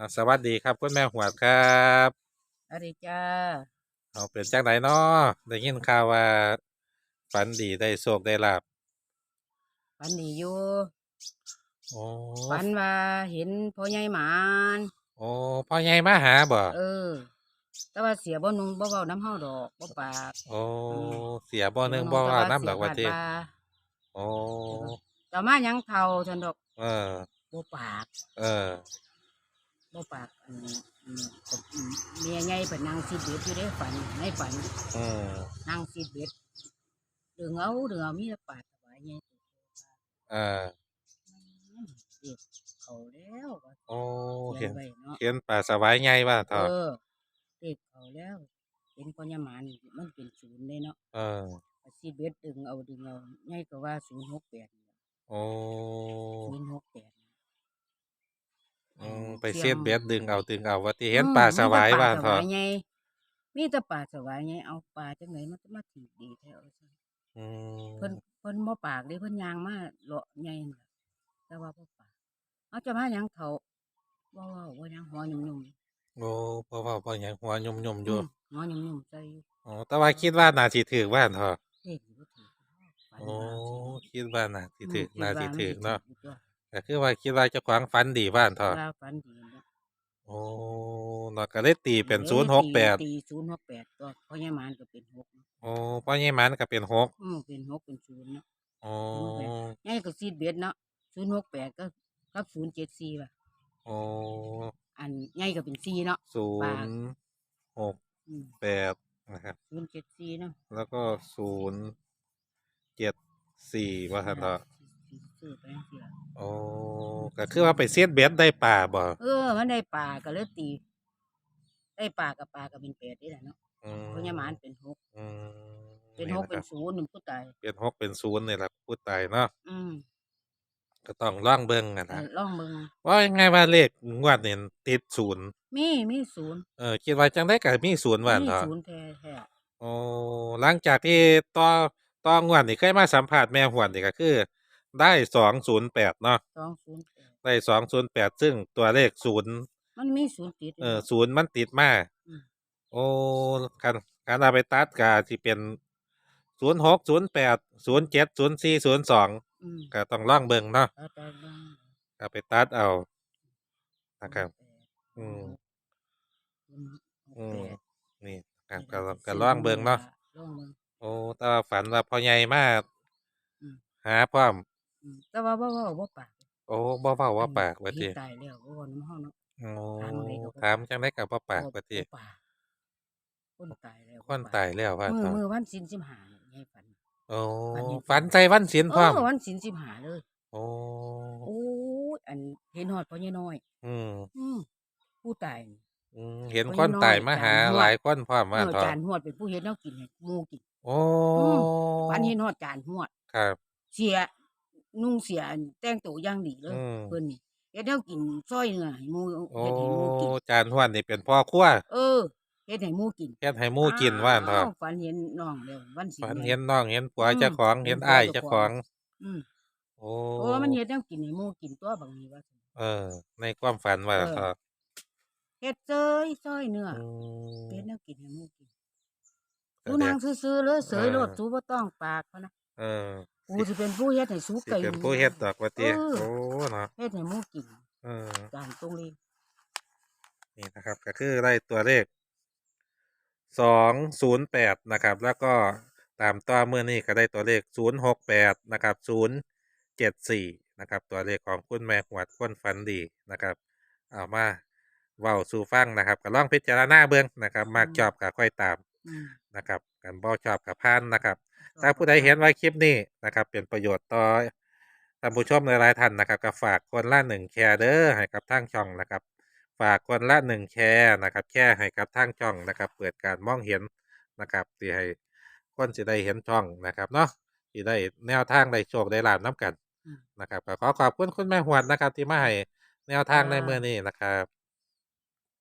อ่าสวัสดีครับคุณแม่หวดครับสวัสดีจ้าเอาเป็นจังไดเนาะได้ยินข่าวว่าฝันดีได้โชคได้ลาบฝันดีอยู่โอ้ฝันว่าเห็นพ่อใหญ่หมานโอ้พ่อใหญ่มาหาบ่เออ แต่ว่าเสียบ่นุงบ่เว้าน้ำเฮาดอกบ่ปากโอ้เสียบ่หนึงบ่ว่าน้ำดอกว่าติเสียบาดโอ้เจ้ามาหยังเท่าซั่นดอก เออบ่ปาก เออ บ่ปากอันนี้อืมกับอืมเมียใหญ่เพิ่นนั่งซีดเบ็ดอยู่ในฝันในฝันอืมนั่งซีดเบ็ดดึงเอาดึงเอามีแต่ปากสบายใหญ่เออเด็กเขาแล้วว่าโอ้เขีเห็ยนนไว้เนาะเห็นป่าสบายใหญ่ว่าเถเออะอเด็กเขาแล้ว เป็นพ่อใหญ่หมานนี่มันเป็นศูนย์เลยเนาะเออซีเบ็ดดึงเอาดึงเอาง่ายก็ว่าศูนย์หกแปดโอ้ศูนย์หกแปด อืมไปเสียดเบ็ดดึงเอาดึงเอาว่าติเห็นป่าสบายว่าเถปลาอะสวายไงมีแต่ปลาสวายไงเอาปลาจังไหนมันจะมาถีบดีแท้เอาซะอืมเพิ่นเพิ่นบ่ปากเด้เพิ่นยางมาเลาะไงนั่นล่ะแต่ว่าบ่ปากเอาจะมาหยังเขาบ่เว้าบ่หยังหัวยุ่มโอ้เพราะว่าพ่อใหญ่หัวยุ่มๆๆออืยู่มหัวยุ่มๆใจอยู่อ๋อแต่ว่าคิดว่าน่าสิถือว่าเถอะเด็กบ่ถือฝันโอ้ว่าสิ คิดว่าน่าสิถึกอืมน่าสิคิดว่ถึกเนาะมัสิอยู่ ก็คือว่าคิดว่าเจ้าของฝันดีบ้านเถตัวอะว่าฝันดีเนาะโอ้เนาะก็เลยตีเป็นอ้ยศูนย์หกแปดตีศูนย์หกแปดตัวเพราะยายหมานก็เป็นหกเนาะโอ้พ่อใหญ่มันก็เป็นหกอืมเป็นหกเป็นศูนย์เนาะโอ้ง่ายก็ซีดเบ็ดเนาะศูนย์หกแปดก็กับศูนย์เจ็ดสี่ป่ะโอ้อันง่ายก็เป็นสี่เนาะศูปากนย์หกอืมแปดนะครับศูนย์เจ็ดสี่เนาะแล้วก็ศูนย์เจ็ดสี่ว่าทันเถอะซื้อไปจังซี่ล่ะ โอ้ก็คือว่าไปเสียดเบ็ดได้ป่าบ่เออ มันได้ปลาก็เลยตี ได้ปลากับปลาก็เป็นแปดนี่แหละเนาะอืมเพราะยายหมานเป็นหกอืมเป็นหกะเป็คนรับศูนย์หนึ่งผู้ตายเป็นหกเป็นศูนย์นี่แหละพูดตายเนาะอืมก็ต้องล่องเบิ่งกันเอนะอลองเบิ่งว่ายังไงว่าเลขงวดเนี่ยติดศูนย์มีมีศูนย์เออคิดว่าจังได้กับมีศูนย์วันมีเถอะศูนย์แท้แท้โอ้หลังจากที่ต่อต่องวดนี่เคยมาสัมผัสแม่หวนนี่ก็คือ ได้สองศูนย์แปดเนาะสองศูนย์แปดได้สองศูนย์แปดซึ่งตัวเลขศูนย์มันมีศูนย์ติดเออศูนย์มันติดมาอืม โอ้การการเอาไปตัดกาที่เป็นศูนย์หกศูนย์แปดศูนย์เจ็ดศูนย์สี่ศูนย์สองอืมก็ต้องล่องเบิ่งเนาะเอาไปเบิ่งเอาไปตัดเอานะครับ อืม อืม นี่ครับก็ลองก็ล่องเบิ่งเนาะล่องเบิ่ง โอ้แต่ว่าฝันว่าพ่อใหญ่มากอืม หาพร้อม อืมแต่ว่าบ่เว้าบ่ปากโอ้บ่เว้าว่าปากว่าติผีตายแล้วบ่เว้าน้ำเฮาเนาะ โอ้ถามอะไรก็บ่ ถามจังได๋ก็บ่ปากบ่ว่าติบ่ปากคนตายแล้วคนบ่ปกตายแล้วว่ามือเถอะมือวันศีล15นี่ให้ฝัน โอ้ฝันเห็นฝันใจวันศีลพร้อมเออวันศีล15เลย โอ้โอ้ยอันเห็นฮอดพ่อใหญ่น้อย อืมอืมผู้ตายนี่อืมเห็นพ่อคนน้อยตายมาหาจานฮวดหลายคนพร้อมว่าเออเถอะจานฮวดเป็นผู้เฮ็ดแนวกินให้หมู่กิน โอ้ฝันเห็นฮอดจานฮวด ครับ เสีย นุ่งเสียอันแต่งตัวอย่างดีเลยอืม เพิ่นนี่เฮ็ดแนวกินซอยเนื้อให้หมู่โอ้เฮ็ดให้หมู่กิน จานหวนนี่เป็นพ่อครัวเออเฮ็ดให้หมู่กินเฮ็ดให้หมู่กินว่าเถอะอ้ฝันเห็นน้องแล้ววันศีลฝันใญ่เห็นน้องเห็นผัวอืมเจ้าของเห็เห็นนผัวอ้ายเจ้าเจ้าขขอองงอืมโอ้โอ้มันเฮ็ดแนวกินให้หมู่กินตัวบางทีว่าซั่น เออ ในความฝันว่าเออ เถอะเฮ็ดเซยซอยเนื้ออืมเฮ็ดแนวกินให้หมู่กินก็สูเด็นากงซื่อๆเลยเสยเออโลดสูบ่ต้องปากพะนะเออ กูสิเป็นผู้เฮ็ดให้สูสิไก่เป็นผู้เฮ็ดดอกว่าติเออโอ้เนาะเฮ็ดให้หมู่กินเออจานตรงนี้นี่นะครับ ก็คือได้ตัวเลขสองศูนย์แปดนะครับ แล้วก็ตามต่อเมื่อนี้ก็ได้ตัวเลขศูนย์หกแปดนะครับศูนย์เจ็ดสี่นะครับ ตัวเลขของคุณแม่หวดคนฝันดีนะครับ เอามาเว้าสู่ฟังนะครับก็ลองพิจารณาเบื้องนะครับ มากชอบก็ค่อยตามอืมนะครับกันบ่ชอบกับพานนะครับ ถ้าผู้ใดเห็นว่าคลิปนี้นะครับ เป็นประโยชน์ต่อท่านผู้ชมหลายๆท่านนะครับ ก็ฝากคนละหนึ่งแชร์เด้อให้กับทางช่องนะครับ ฝากคนละหนึ่งแชร์นะครับ แชร์ให้กับทางช่องนะครับ เปิดการมองเห็นนะครับที่ให้คนสิได้เห็นช่องนะครับเนาะที่ได้แนวทางได้โชคได้ลาบน้ำกันอืมนะครับก็ขอขอบคุณคุณแม่หวดนะครับ ที่มาให้แนวทางในจ้าเมื่อนี้นะครับ